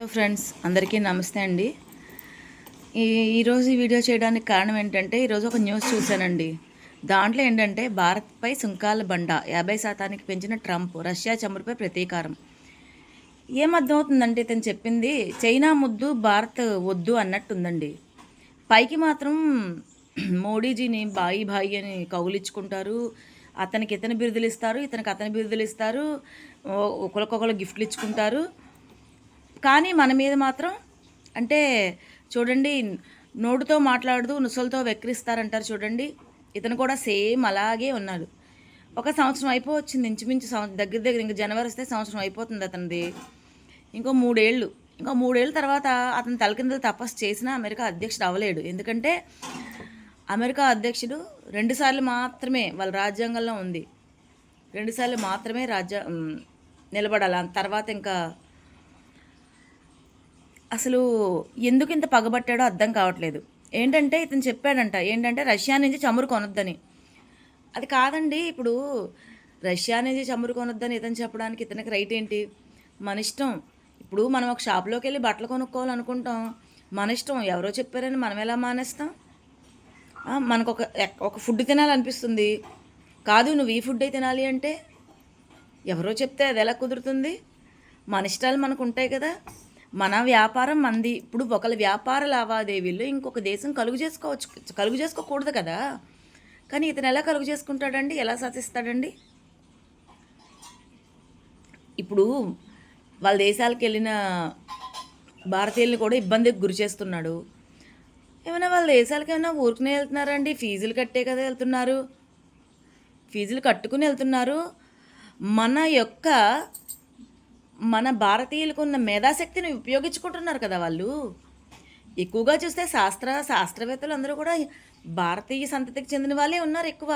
Hello friends అందరికీ నమస్తే అండి. ఈ ఈరోజు ఈ వీడియో చేయడానికి కారణం ఏంటంటే ఈరోజు ఒక న్యూస్ చూశానండి. దాంట్లో ఏంటంటే భారత్పై సుంకాల బండ యాభై శాతానికి పెంచిన ట్రంప్ రష్యా చమురుపై ప్రతీకారం. ఏం అర్థమవుతుందంటే ఇతను చెప్పింది చైనా ముద్దు భారత్ వద్దు అన్నట్టుందండి. పైకి మాత్రం మోడీజీని బాయి బాయి అని కౌలిచ్చుకుంటారు అతనికి ఇతని బిరుదులు ఇస్తారు ఇతనికి అతని బిరుదులు ఇస్తారు. ఒకరికొకరు గిఫ్ట్లు ఇచ్చుకుంటారు. కానీ మన మీద మాత్రం అంటే చూడండి నోటుతో మాట్లాడుతూ నుసలతో వెక్కిరిస్తారంటారు చూడండి. ఇతను కూడా సేమ్ అలాగే ఉన్నాడు. ఒక సంవత్సరం అయిపోవచ్చింది ఇంచుమించు సంవత్సరం దగ్గర దగ్గర ఇంకా జనవరి వస్తే సంవత్సరం అయిపోతుంది అతనిది. ఇంకో మూడేళ్ళు ఇంకో మూడేళ్ళ తర్వాత అతను తలకిందలు తపస్సు చేసినా అమెరికా అధ్యక్షుడు అవ్వలేడు. ఎందుకంటే అమెరికా అధ్యక్షుడు రెండుసార్లు మాత్రమే వాళ్ళ రాజ్యాంగంలో ఉంది. రెండుసార్లు మాత్రమే రాజ్య నిలబడాలి. తర్వాత ఇంకా అసలు ఎందుకు ఇంత పగబట్టాడో అర్థం కావట్లేదు. ఏంటంటే ఇతను చెప్పాడంట ఏంటంటే రష్యా నుంచి చమురు కొనొద్దని. అది కాదండి ఇప్పుడు రష్యా నుంచి చమురు కొనొద్దని ఇతను చెప్పడానికి ఇతనికి రైట్ ఏంటి? మన ఇష్టం. ఇప్పుడు మనం ఒక షాప్లోకి వెళ్ళి బట్టలు కొనుక్కోవాలనుకుంటాం. మన ఇష్టం ఎవరో చెప్పారని మనం ఎలా మానేస్తాం? మనకు ఒక ఎక్- ఒక ఫుడ్ తినాలనిపిస్తుంది. కాదు నువ్వు ఈ ఫుడ్ తినాలి అంటే ఎవరో చెప్తే అది ఎలా కుదురుతుంది? మన ఇష్టాలు మనకు ఉంటాయి కదా. మన వ్యాపారం మంది. ఇప్పుడు ఒకళ్ళ వ్యాపార లావాదేవీలు ఇంకొక దేశం కలుగు చేసుకోవచ్చు కలుగు చేసుకోకూడదు కదా. కానీ ఇతను ఎలా కలుగు చేసుకుంటాడండి? ఎలా సాధిస్తాడండి ఇప్పుడు వాళ్ళ దేశాలకు వెళ్ళిన భారతీయుల్ని కూడా ఇబ్బందికి గురి చేస్తున్నాడు. ఏమైనా వాళ్ళ దేశాలకు ఏమైనా ఊరుకునే వెళ్తున్నారండి? ఫీజులు కట్టే కదా వెళ్తున్నారు. ఫీజులు కట్టుకుని వెళ్తున్నారు. మన యొక్క మన భారతీయులకు ఉన్న మేధాశక్తిని ఉపయోగించుకుంటున్నారు కదా వాళ్ళు. ఎక్కువగా చూస్తే శాస్త్ర శాస్త్రవేత్తలు అందరూ కూడా భారతీయ సంతతికి చెందిన వాళ్ళే ఉన్నారు ఎక్కువ.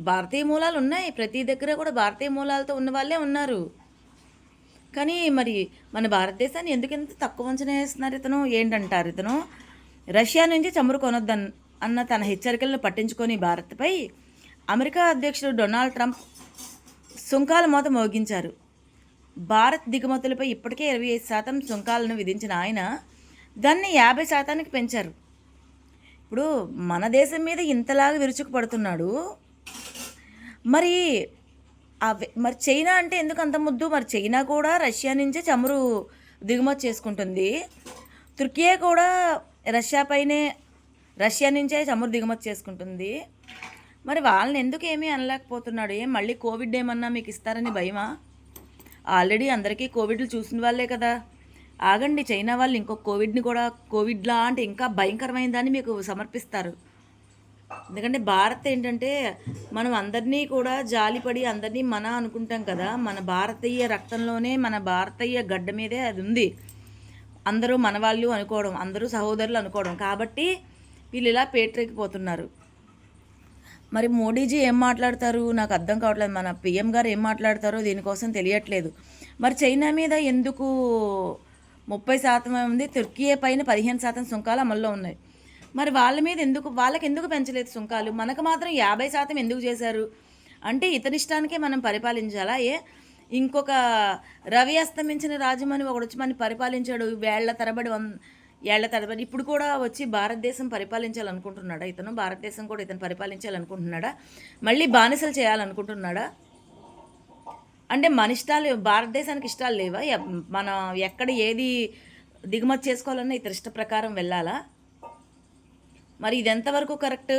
భారతీయ మూలాలు ఉన్నాయి. ప్రతి దగ్గర కూడా భారతీయ మూలాలతో ఉన్న వాళ్ళే ఉన్నారు. కానీ మరి మన భారతదేశాన్ని ఎందుకు ఎంత తక్కువ అంచనా వేస్తున్నారు ఇతను? ఏంటంటారు ఇతను? రష్యా నుంచి చమురు కొనొద్దన్ అన్న తన హెచ్చరికలను పట్టించుకొని భారత్పై అమెరికా అధ్యక్షుడు డొనాల్డ్ ట్రంప్ సుంకాల మోత మోగించారు. భారత్ దిగుమతులపై ఇప్పటికే ఇరవై ఐదు శాతం సుంకాలను విధించిన ఆయన దాన్ని యాభై శాతానికి పెంచారు. ఇప్పుడు మన దేశం మీద ఇంతలాగా విరుచుకుపడుతున్నాడు. మరి మరి చైనా అంటే ఎందుకు అంత ముద్దు? మరి చైనా కూడా రష్యా నుంచే చమురు దిగుమతి చేసుకుంటుంది. తుర్కియా కూడా రష్యా పైనే రష్యా నుంచే చమురు దిగుమతి చేసుకుంటుంది. మరి వాళ్ళని ఎందుకు ఏమీ అనలేకపోతున్నాడు? ఏం మళ్ళీ కోవిడ్ ఏమన్నా మీకు ఇస్తారని భయమా? ఆల్రెడీ అందరికీ కోవిడ్లు చూసిన వాళ్ళే కదా. ఆగండి చైనా వాళ్ళు ఇంకో కోవిడ్ని కూడా కోవిడ్ లాంటి ఇంకా భయంకరమైన దాన్ని మీకు సమర్పిస్తారు. ఎందుకంటే భారత్ ఏంటంటే మనం అందరినీ కూడా జాలిపడి అందరినీ మన అనుకుంటాం కదా. మన భారతీయ రక్తంలోనే మన భారతీయ గడ్డ మీదే అది ఉంది. అందరూ మన వాళ్ళు అనుకోవడం అందరూ సహోదరులు అనుకోవడం. కాబట్టి వీళ్ళు ఇలా పేటరెక్కిపోతున్నారు మరి మోడీజీ ఏం మాట్లాడతారు? నాకు అర్థం కావట్లేదు. మన పిఎం గారు ఏం మాట్లాడతారో దీనికోసం తెలియట్లేదు. మరి చైనా మీద ఎందుకు ముప్పై శాతం ఉంది? తుర్కియా పైన పదిహేను శాతం సుంకాలు అమల్లో ఉన్నాయి. మరి వాళ్ళ మీద ఎందుకు వాళ్ళకి ఎందుకు పెంచలేదు సుంకాలు? మనకు మాత్రం యాభై శాతం ఎందుకు చేశారు? అంటే ఇతనిష్టానికే మనం పరిపాలించాలా? ఏ? ఇంకొక రవి అస్తమించిన రాజమని ఒకడు వచ్చి మనని పరిపాలించాడు. వేళ్ళ తరబడి వన్ ఏళ్ళ తరబడి ఇప్పుడు కూడా వచ్చి భారతదేశం పరిపాలించాలనుకుంటున్నాడా? ఇతను భారతదేశం కూడా ఇతను పరిపాలించాలనుకుంటున్నాడా? మళ్ళీ బానిసలు చేయాలనుకుంటున్నాడా? అంటే మన ఇష్టాలు భారతదేశానికి ఇష్టాలు లేవా? మనం ఎక్కడ ఏది దిగుమతి చేసుకోవాలన్నా ఇతర ఇష్ట ప్రకారం వెళ్ళాలా? మరి ఇది ఎంతవరకు కరెక్ట్?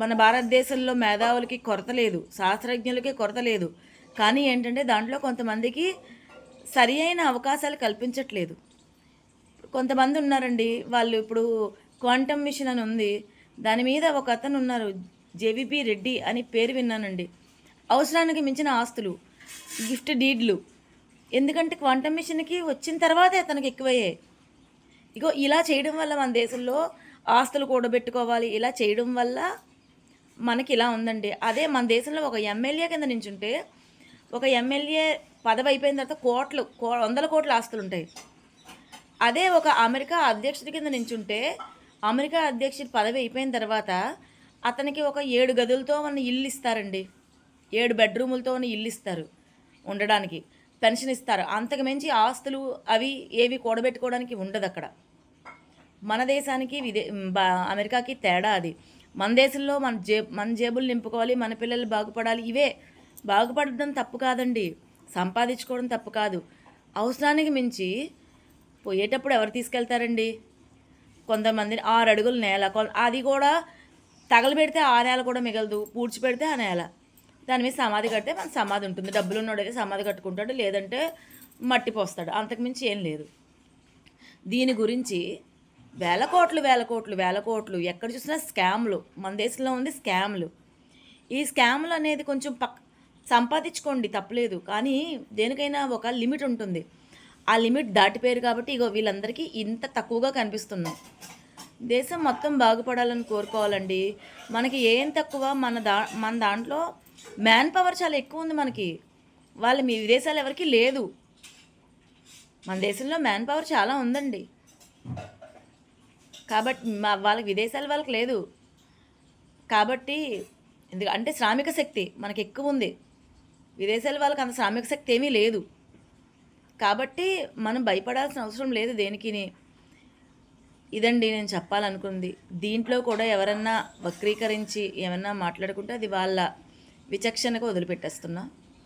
మన భారతదేశంలో మేధావులకి కొరత లేదు శాస్త్రజ్ఞులకి కొరత లేదు. కానీ ఏంటంటే దాంట్లో కొంతమందికి సరి అయిన అవకాశాలు కల్పించట్లేదు. కొంతమంది ఉన్నారండి వాళ్ళు ఇప్పుడు క్వాంటమ్ మిషన్ అని ఉంది. దాని మీద ఒక అతను ఉన్నారు జేవిపి రెడ్డి అని పేరు విన్నానండి. అవసరానికి మించిన ఆస్తులు గిఫ్ట్ డీడ్లు. ఎందుకంటే క్వాంటమ్ మిషన్కి వచ్చిన తర్వాతే అతనికి ఎక్కువయ్యాయి. ఇగో ఇలా చేయడం వల్ల మన దేశంలో ఆస్తులు కూడబెట్టుకోవాలి. ఇలా చేయడం వల్ల మనకి ఇలా ఉందండి. అదే మన దేశంలో ఒక ఎమ్మెల్యే కింద నించుంటే ఒక ఎమ్మెల్యే పదవి అయిపోయిన తర్వాత కోట్లు కో వందల కోట్ల ఆస్తులు ఉంటాయి అదే ఒక అమెరికా అధ్యక్షుడి కింద నించుంటే అమెరికా అధ్యక్షుడి పదవి అయిపోయిన తర్వాత అతనికి ఒక ఏడు గదులతో ఉన్న ఇల్లు ఇస్తారండి. ఏడు బెడ్రూములతో ఉన్న ఇల్లు ఇస్తారు ఉండడానికి. పెన్షన్ ఇస్తారు. అంతకు మించి ఆస్తులు అవి ఏవి కూడబెట్టుకోవడానికి ఉండదు అక్కడ. మన దేశానికి విదే బా- అమెరికాకి తేడా అది. మన దేశంలో మన జే మన జేబులు నింపుకోవాలి మన పిల్లలు బాగుపడాలి ఇవే. బాగుపడడం తప్పు కాదండి. సంపాదించుకోవడం తప్పు కాదు. అవసరానికి మించి పోయేటప్పుడు ఎవరు తీసుకెళ్తారండి? కొంతమంది ఆరు అడుగుల నేల అది కూడా తగలబెడితే ఆ నేల కూడా మిగలదు పూడ్చిపెడితే ఆ నేల. దాని మీద సమాధి కడితే మన సమాధి ఉంటుంది. డబ్బులు ఉన్నోడైతే సమాధి కట్టుకుంటాడు లేదంటే మట్టి పోస్తాడు. అంతకుమించి ఏం లేదు. దీని గురించి వేల కోట్లు వేల కోట్లు వేల కోట్లు ఎక్కడ చూసినా స్కామ్లు మన దేశంలో ఉంది స్కామ్లు. ఈ స్కామ్లు అనేది కొంచెం పక్ సంపాదించుకోండి తప్పలేదు. కానీ దేనికైనా ఒక లిమిట్ ఉంటుంది. ఆ లిమిట్ దాటిపోయారు కాబట్టి ఇగో వీళ్ళందరికీ ఇంత తక్కువగా కనిపిస్తున్నాం. దేశం మొత్తం బాగుపడాలని కోరుకోవాలండి. మనకి ఏం తక్కువ? మన దా మన దాంట్లో మ్యాన్ పవర్ చాలా ఎక్కువ ఉంది మనకి. వాళ్ళ మీ విదేశాలు ఎవరికి లేదు. మన దేశంలో మ్యాన్ పవర్ చాలా ఉందండి. కాబట్టి మా వాళ్ళకి విదేశాల వాళ్ళకి లేదు. కాబట్టి ఎందుకంటే శ్రామిక శక్తి మనకి ఎక్కువ ఉంది. విదేశాల వాళ్ళకి అంత శ్రామిక శక్తి ఏమీ లేదు. కాబట్టి మనం భయపడాల్సిన అవసరం లేదు దేనికిని. ఇదండి నేను చెప్పాలనుకుంది. దీంట్లో కూడా ఎవరన్నా వక్రీకరించి ఏమన్నా మాట్లాడుకుంటే అది వాళ్ళ విచక్షణకు వదిలిపెట్టేస్తున్నా.